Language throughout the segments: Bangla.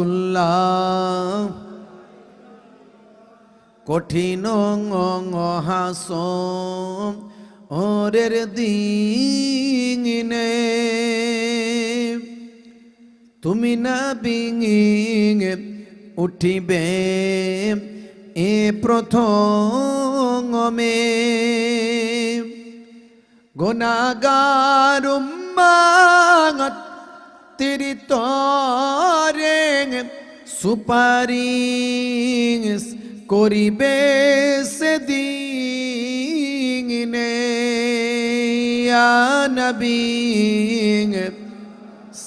সালাওয়াতুল্লাহ কঠিন হাস ওরের দিনে তুমি না বিঙে উঠিবে এ প্রথমে। গুণাগারুম্মাঙত তিরি তরে সুপারিশ করিবে সেদিনে নবী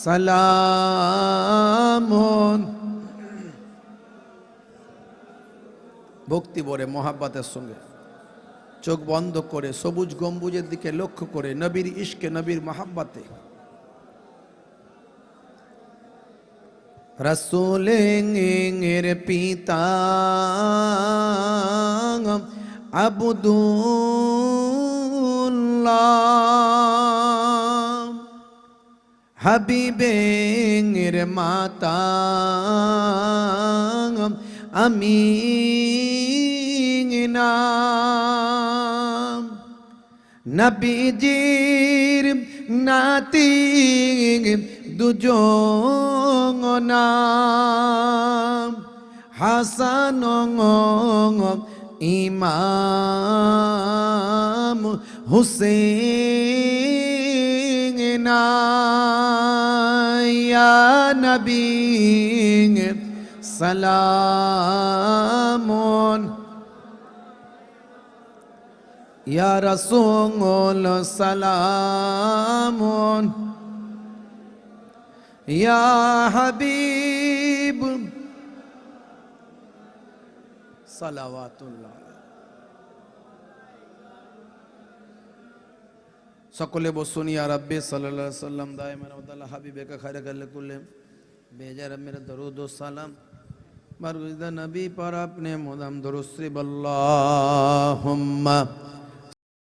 সালামুন ভক্তি ভরে, মহাব্বাতের সঙ্গে। চোখ বন্ধ করে, সবুজ গম্বুজের দিকে লক্ষ্য করে, নবীর ইশকে, নবীর মহাব্বাতে। রসুলের পিতা আবদুল্লাহ। হাবিবের মাতা আমি নবীজির নাতি দুজন নাম। হাসান ইমাম হুসেন নবী সালামুন। ইয়া রাসূল সালামুন। يا حبيب صلوات الله সকলে বসুন, ইয়া রাব্বি, সাল্লাল্লাহু আলাইহি সাল্লাম দায়মান ওয়াদাল্লাহ হাবিবেকা খায়রা কাল্লা কুল্লে বেজার মেরা দরুদ ও সালাম। মারগুজদা নবী পর আপনি মুদাম দরুদ শ্রী